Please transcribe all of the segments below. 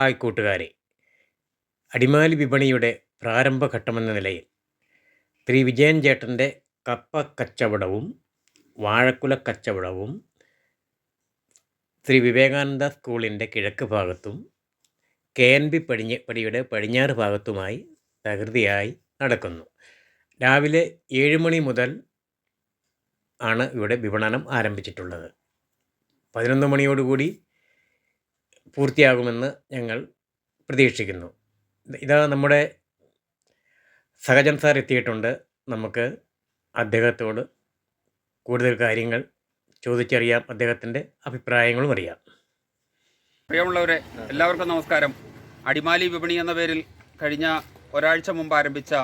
Hi കൂട്ടുകാരെ അടിമാലി വിപണിയുടെ പ്രാരംഭഘട്ടമെന്ന നിലയിൽ ശ്രീ വിജയൻ ചേട്ടന്റെ കപ്പ കച്ചവടവും വാഴക്കുല കച്ചവടവും ശ്രീ വിവേകാനന്ദ സ്കൂളിന്റെ കിഴക്ക് ഭാഗത്തും കെ എൻ ബി പടിഞ്ഞ പടിയുടെ പടിഞ്ഞാറ് ഭാഗത്തുമായി തകൃതിയായി നടക്കുന്നു. രാവിലെ ഏഴ് മണി മുതൽ ആണ് ഇവിടെ വിപണനം ആരംഭിച്ചിട്ടുള്ളത്. പതിനൊന്ന് മണിയോടുകൂടി പൂർത്തിയാകുമെന്ന് ഞങ്ങൾ പ്രതീക്ഷിക്കുന്നു. ഇതാ നമ്മുടെ സഹജൻ സാർ എത്തിയിട്ടുണ്ട്. നമുക്ക് അദ്ദേഹത്തോട് കൂടുതൽ കാര്യങ്ങൾ ചോദിച്ചറിയാം. അദ്ദേഹത്തിന്റെ അഭിപ്രായങ്ങളും അറിയാം. പ്രിയമുള്ളവരെ എല്ലാവർക്കും നമസ്കാരം. അടിമാലി വിപണി എന്ന പേരിൽ കഴിഞ്ഞ ഒരാഴ്ച മുമ്പ് ആരംഭിച്ച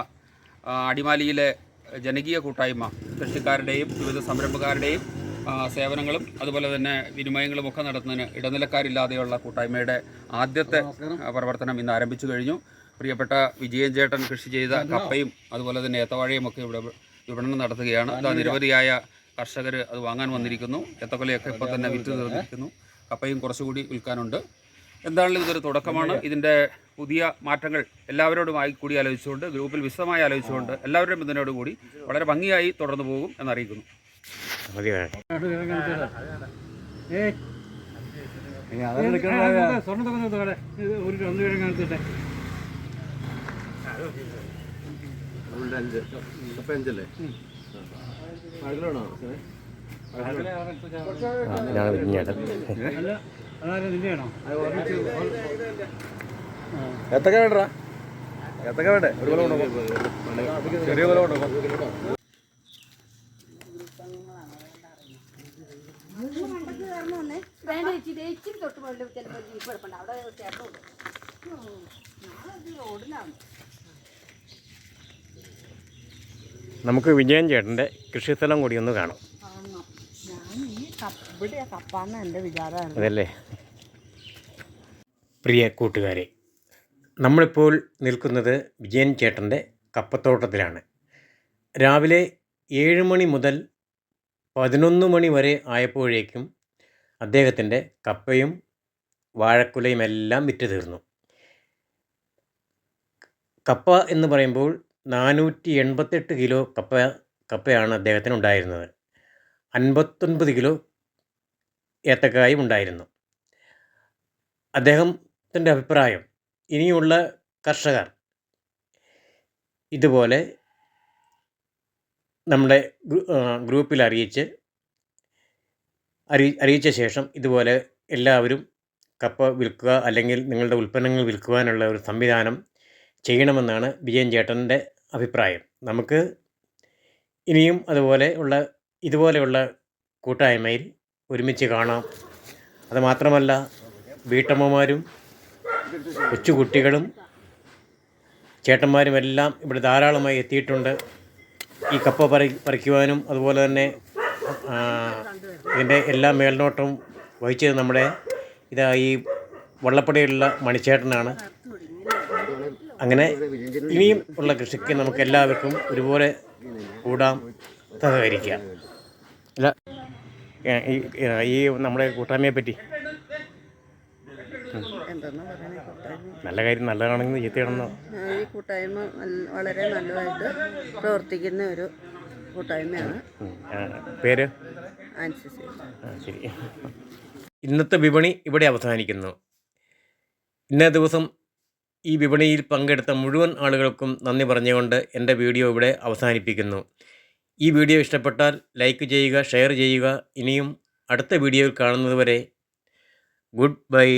അടിമാലിയിലെ ജനകീയ കൂട്ടായ്മ കൃഷിക്കാരുടെയും വിവിധ സംരംഭക്കാരുടെയും സേവനങ്ങളും അതുപോലെ തന്നെ വിനിമയങ്ങളും ഒക്കെ നടത്തുന്നതിന് ഇടനിലക്കാരില്ലാതെയുള്ള കൂട്ടായ്മയുടെ ആദ്യത്തെ പ്രവർത്തനം ഇന്ന് ആരംഭിച്ചു കഴിഞ്ഞു. പ്രിയപ്പെട്ട വിജയൻ ചേട്ടൻ കൃഷി ചെയ്ത കപ്പയും അതുപോലെ തന്നെ ഏത്തവാഴയും ഒക്കെ ഇവിടെ വിപണനം നടത്തുകയാണ്. അത് നിരവധിയായ കർഷകർ അത് വാങ്ങാൻ വന്നിരിക്കുന്നു. ഏത്തക്കൊലയൊക്കെ ഇപ്പോൾ തന്നെ വിറ്റ് തീർന്നിരിക്കുന്നു കപ്പയും കുറച്ചുകൂടി വിൽക്കാനുണ്ട്. എന്താണെങ്കിലും ഇതൊരു തുടക്കമാണ്. ഇതിന്റെ പുതിയ മാറ്റങ്ങൾ എല്ലാവരോടുമായി കൂടി ആലോചിച്ചുകൊണ്ട് ഗ്രൂപ്പിൽ വിശദമായി ആലോചിച്ചുകൊണ്ട് എല്ലാവരുടെയും പിന്തുണയോടുകൂടി വളരെ ഭംഗിയായി തുടർന്നു പോകും എന്നറിയിക്കുന്നു. മതി സ്വർണ ഒരു ഒന്ന് ഇതാണ് എത്തൊക്കെ വേണ്ടടാ? എത്തൊക്കെ വേണ്ടേ? ഒരു കൊല്ലം കൊണ്ടുപോ ചെറിയ കൊല്ലം കൊണ്ടുപോ തൊട്ട് മുകളിൽ ചിലപ്പോൾ ജീപ്പ് കിടപ്പുണ്ട്. അവിടെ റോഡിലാണ് നമുക്ക് വിജയൻ ചേട്ടന്റെ കൃഷിസ്ഥലം കൂടി ഒന്ന് കാണാം. അതല്ലേ? പ്രിയ കൂട്ടുകാരെ നമ്മളിപ്പോൾ നിൽക്കുന്നത് വിജയൻ ചേട്ടന്റെ കപ്പത്തോട്ടത്തിലാണ്. രാവിലെ ഏഴ് മണി മുതൽ പതിനൊന്ന് മണി വരെ ആയപ്പോഴേക്കും അദ്ദേഹത്തിന്റെ കപ്പയും വാഴക്കുലയും എല്ലാം വിറ്റ് തീർന്നു കപ്പ എന്ന് പറയുമ്പോൾ നാനൂറ്റി എൺപത്തെട്ട് കിലോ കപ്പ കപ്പയാണ് അദ്ദേഹത്തിന് ഉണ്ടായിരുന്നത് അൻപത്തൊൻപത് കിലോ ഏത്തക്കായും ഉണ്ടായിരുന്നു. അദ്ദേഹത്തിന്റെ അഭിപ്രായം ഇനിയുള്ള കർഷകർ ഇതുപോലെ നമ്മുടെ ഗ്രൂപ്പിൽ അറിയിച്ച് അറി അറിയിച്ച ശേഷം ഇതുപോലെ എല്ലാവരും കപ്പ വിൽക്കുക അല്ലെങ്കിൽ നിങ്ങളുടെ ഉൽപ്പന്നങ്ങൾ വിൽക്കുവാനുള്ള ഒരു സംവിധാനം ചെയ്യണമെന്നാണ് വിജയൻ ചേട്ടന്റെ അഭിപ്രായം. നമുക്ക് ഇനിയും അതുപോലെ ഉള്ള ഇതുപോലെയുള്ള കൂട്ടായ്മയിൽ ഒരുമിച്ച് കാണാം. അതുമാത്രമല്ല വീട്ടമ്മമാരും കൊച്ചുകുട്ടികളും ചേട്ടന്മാരും എല്ലാം ഇവിടെ ധാരാളമായി എത്തിയിട്ടുണ്ട്. ഈ കപ്പ പറി പറിക്കുവാനും അതുപോലെ തന്നെ ഇതിന്റെ എല്ലാ മേൽനോട്ടവും വഹിച്ചത് നമ്മുടെ ഇതാ ഈ വള്ളപ്പടിയുള്ള മണിച്ചേട്ടനാണ്. അങ്ങനെ ഇനിയും ഉള്ള കൃഷിക്ക് നമുക്ക് എല്ലാവർക്കും ഒരുപോലെ കൂടാം സഹകരിക്കാം. അല്ല ഈ നമ്മുടെ കൂട്ടായ്മയെ പറ്റി. നല്ല കാര്യം നല്ലതാണെന്ന് ചീത്തയാണെന്നോ ഈ കൂട്ടായ്മ വളരെ നല്ലതായിട്ട് പ്രവർത്തിക്കുന്ന ഒരു കൂട്ടായ്മയാണ്. പേര്? ശരി. ഇന്നത്തെ വിപണി ഇവിടെ അവസാനിക്കുന്നു. ഇന്നേ ദിവസം ഈ വിപണിയിൽ പങ്കെടുത്ത മുഴുവൻ ആളുകൾക്കും നന്ദി പറഞ്ഞുകൊണ്ട് എന്റെ വീഡിയോ ഇവിടെ അവസാനിപ്പിക്കുന്നു. ഈ വീഡിയോ ഇഷ്ടപ്പെട്ടാൽ ലൈക്ക് ചെയ്യുക ഷെയർ ചെയ്യുക. ഇനിയും അടുത്ത വീഡിയോയിൽ കാണുന്നതുവരെ ഗുഡ് ബൈ.